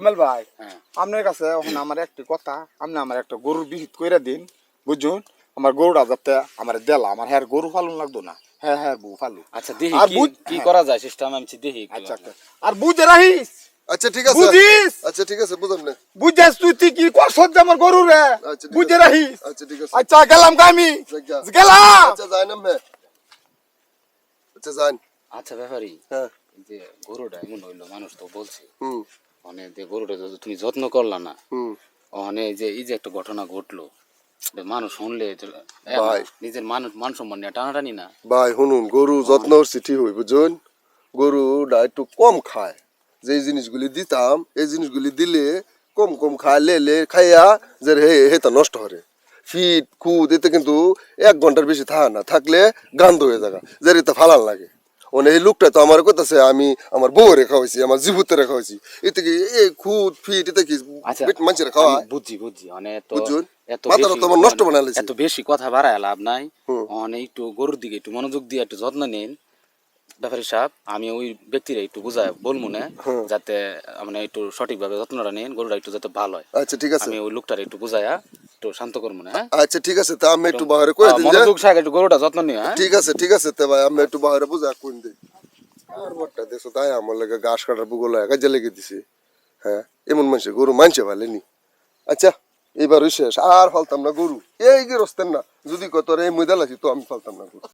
কামেল ভাই হ্যাঁ। আপনার কাছে এখন আমার একটি কথা আপনি আমার একটা গরুর বিহিত করে দিন বুঝুন? আমার গরুটা যাতে আমার দেলা আমার হ্যাঁ গরু ফালুন লাগতো না। হ্যাঁ হ্যাঁ বউ ফালু আচ্ছা দেখি আর কি- বুঝ- কি হ্যাঁ। করা যায় সিস্টেম? আমি দেখি আচ্ছা আচ্ছা। আর বুঝে রাখিস? আচ্ছা ঠিক আছে। বুঝিস? আচ্ছা ঠিক আছে বুঝলাম না। বুঝেস তুই তুই কি আমার গরু রে? আচ্ছা, বুঝে। রাখিস? আচ্ছা ঠিক আছে। আচ্ছা গেলাম জায়গা। গেলাম। আচ্ছা যাই না। মে আচ্ছা যাই আচ্ছা ব্যাপারই হ্যাঁ। যে গরুটা এমন হইল মানুষ তো বলছে। হুম। মানে যে গরুটা তুমি যত্ন করলা না এই যে এই যে একটা ঘটনা ঘটলো মানুষ শুনলে। নিজের মানুষ মান সম্মান নিয়ে টানাটানি না। ভাই শুনুন গরু যত্ন করছি হই বুঝুন? গরুটা একটু কম খায়। যে জিনিসগুলি দিতাম এই জিনিসগুলি দিলে কম কম খায় লেলে খাইয়া যে হে হেতা নষ্ট হরে। ফিট খুদ এতে কিন্তু এক ঘণ্টার বেশি থাকে না থাকলে গান্ধ হয়ে যাগা যে রেতে ফালান লাগে। মানে এই লোকটা তো আমার কথাছে আমি আমার বউ রেখা হয়েছি আমার জীবতে রেখা হয়েছি এতে কি এই খুদ ফিট এতে কি আচ্ছা মানুষের খাওয়া আমি বুঝছি বুঝছি মানে তো নষ্ট বানায় এত বেশি কথা বাড়ায় লাভ নাই। মানে একটু গরুর দিকে একটু মনোযোগ দিয়ে একটু যত্ন নিন। ব্যাপারী সাহেব আমি ওই ব্যক্তিরা একটু বুঝায় বলব না হুম। যাতে মানে একটু সঠিকভাবে যত্নটা নিন গরুটা একটু যাতে ভালো হয়। আচ্ছা ঠিক আছে। আমি ওই লোকটার একটু বুঝায়া একটু শান্ত করব না হ্যাঁ? আচ্ছা ঠিক আছে তা আমি একটু বাহারে দিন মনোযোগ সাহেব একটু গরুটা যত্ন নিও হ্যাঁ? ঠিক আছে ঠিক আছে তে ভাই আমি একটু বাহারে বুঝা কোন দিই। আর বটটা দেখো তাই আমার লাগে ঘাস কাটার বুগল কাজে লেগে দিছে। হ্যাঁ এমন মানুষে গরু মানছে ভালেনি আচ্ছা এবার শেষ আর ফালতাম না গরু। এই কি রস্তেন না যদি কত রে মুদাল আছি তো আমি ফালতাম না গরু।